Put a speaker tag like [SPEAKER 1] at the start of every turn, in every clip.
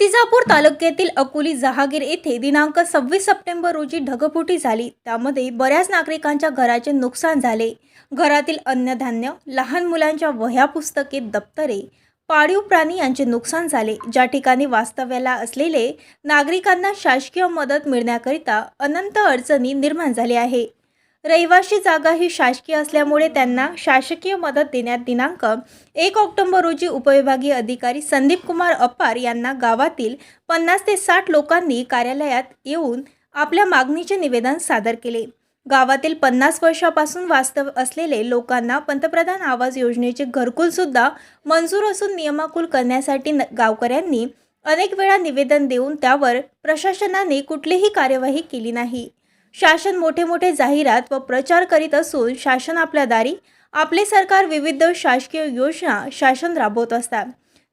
[SPEAKER 1] मूर्तिजापूर तालुक्यातील अकोली जहागीर येथे दिनांक सव्वीस सप्टेंबर रोजी ढगफुटी झाली. त्यामध्ये बऱ्याच नागरिकांच्या घराचे नुकसान झाले. घरातील अन्नधान्य लहान मुलांच्या वह्या पुस्तके दप्तरे पाळीव प्राणी यांचे नुकसान झाले. ज्या ठिकाणी वास्तव्याला असलेले नागरिकांना शासकीय मदत मिळण्याकरिता अनंत अडचणी निर्माण झाल्या आहे रहिवाशी जागा ही शासकीय असल्यामुळे त्यांना शासकीय मदत देण्यात दिनांक एक ऑक्टोबर रोजी उपविभागीय अधिकारी संदीप कुमार अप्पार यांना गावातील पन्नास ते साठ लोकांनी कार्यालयात येऊन आपल्या मागणीचे निवेदन सादर केले. गावातील पन्नास वर्षापासून वास्तव असलेले लोकांना पंतप्रधान आवास योजनेचे घरकुल सुद्धा मंजूर असून नियमाकुल करण्यासाठी न- गावकऱ्यांनी अनेक वेळा निवेदन देऊन त्यावर प्रशासनाने कुठलीही कार्यवाही केली नाही. शासन मोठे मोठे जाहिरात व प्रचार करीत असून शासन आपल्या दारी आपले सरकार विविध शासकीय योजना शासन राबवत असतात.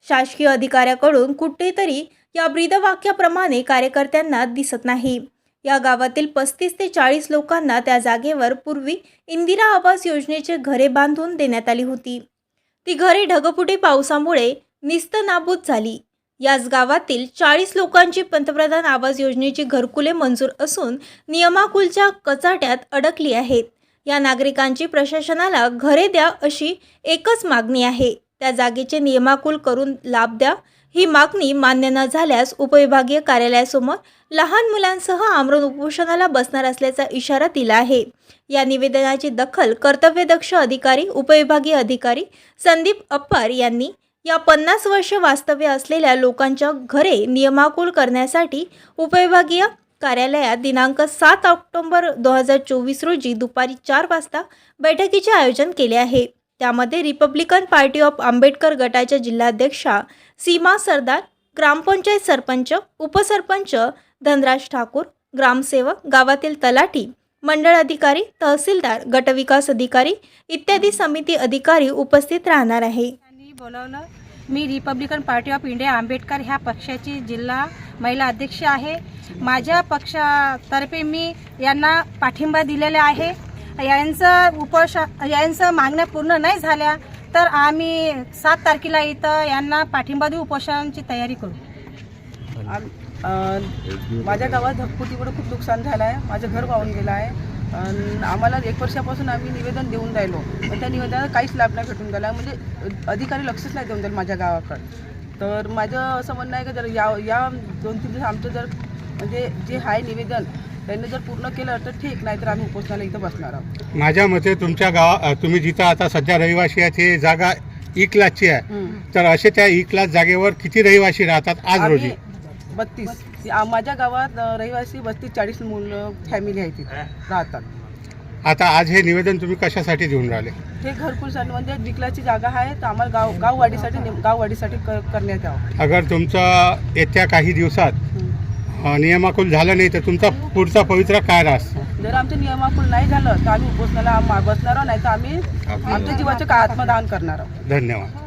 [SPEAKER 1] शासकीय अधिकाऱ्याकडून कुठेतरी या ब्रीदवाक्याप्रमाणे कार्यकर्त्यांना दिसत नाही. या गावातील पस्तीस ते चाळीस लोकांना त्या जागेवर पूर्वी इंदिरा आवास योजनेचे घरे बांधून देण्यात आली होती. ती घरे ढगफुटी पावसामुळे निस्तनाबूत झाली. याच गावातील चाळीस लोकांची पंतप्रधान आवास योजनेची घरकुले मंजूर असून नियमाकुलच्या कचाट्यात अडकली आहेत. या नागरिकांची प्रशासनाला घरे द्या अशी एकच मागणी आहे. त्या जागेचे नियमाकुल करून लाभ द्या. ही मागणी मान्य न झाल्यास उपविभागीय कार्यालयासमोर लहान मुलांसह आमरण उपोषणाला बसणार असल्याचा इशारा दिला आहे. या निवेदनाची दखल कर्तव्यदक्ष अधिकारी उपविभागीय अधिकारी संदीप अप्पार यांनी या पन्नास वर्ष वास्तव्य असलेल्या लोकांच्या घरे नियमाकुल करण्यासाठी उपविभागीय कार्यालयात दिनांक सात ऑक्टोबर दोन हजार चोवीस रोजी दुपारी चार वाजता बैठकीचे आयोजन केले आहे. त्यामध्ये रिपब्लिकन पार्टी ऑफ आंबेडकर गटाच्या जिल्हाध्यक्षा सीमा सरदार ग्रामपंचायत सरपंच उपसरपंच धनराज ठाकूर ग्रामसेवक गावातील तलाठी मंडळ अधिकारी तहसीलदार गटविकास अधिकारी इत्यादी समिती अधिकारी उपस्थित राहणार आहे.
[SPEAKER 2] बोलावलं. मी Republican Party of India Ambedkar ह्या पक्षाची जिल्हा महिला अध्यक्ष आहे. माझ्या पक्षातर्फे मी यांना पाठिंबा दिलेला आहे. यांचं उपोष यांचं मागण्या पूर्ण नाही झाल्या तर आम्ही सात तारखेला इथं यांना पाठिंबा देऊ उपोषणाची तयारी करू.
[SPEAKER 3] माझ्या गावात धगफुटीमुळे खूप नुकसान झालं आहे माझं घर वाहून गेलं आहे. अन् आम्हाला एक वर्षापासून आम्ही निवेदन देऊन राहिलो. पण त्या निवेदनाला काहीच लाभ नाही भेटून गेला म्हणजे अधिकारी लक्षच नाही देऊन द्याल माझ्या गावाकडं. तर माझं असं म्हणणं आहे की जर या या दोन तीन दिवस आमचं जर म्हणजे जे आहे निवेदन त्यांनी जर पूर्ण केलं तर ठीक नाही तर आम्ही उपोषणाला इथं बसणार आहोत.
[SPEAKER 4] माझ्या मते तुमच्या गावा तुम्ही जिथं आता सध्या रहिवासी आहे ते जागा ई क्लासची आहे. तर असे त्या ई क्लास जागेवर किती रहिवासी राहतात आज रोजी?
[SPEAKER 3] आम्ही आ- माझ्या गावात अं, रहिवासी बत्तीस चाळीस मुलं फॅमिली आहे तिथे राहतात.
[SPEAKER 4] आता आज हे निवेदन तुम्ही कशासाठी देऊन राहिले?
[SPEAKER 3] हे घरकुलसाठी म्हणजे विकलाची जागा आहे तर आम्हाला गाव गाववाढीसाठी निम- गाववाढीसाठी क- करण्यात यावं.
[SPEAKER 4] अगर तुमचं येत्या काही दिवसात. अ, नियमाकुल झालं नाही तर तुमचा पुढचा पवित्रा काय रास
[SPEAKER 3] जर आमचं नियमाकुल नाही झालं तर आम्ही उपोषणाला आम- बसणार आहोत नाही तर आम्ही आमच्या जीवाचं का आत्मदान करणार आहोत.
[SPEAKER 4] धन्यवाद.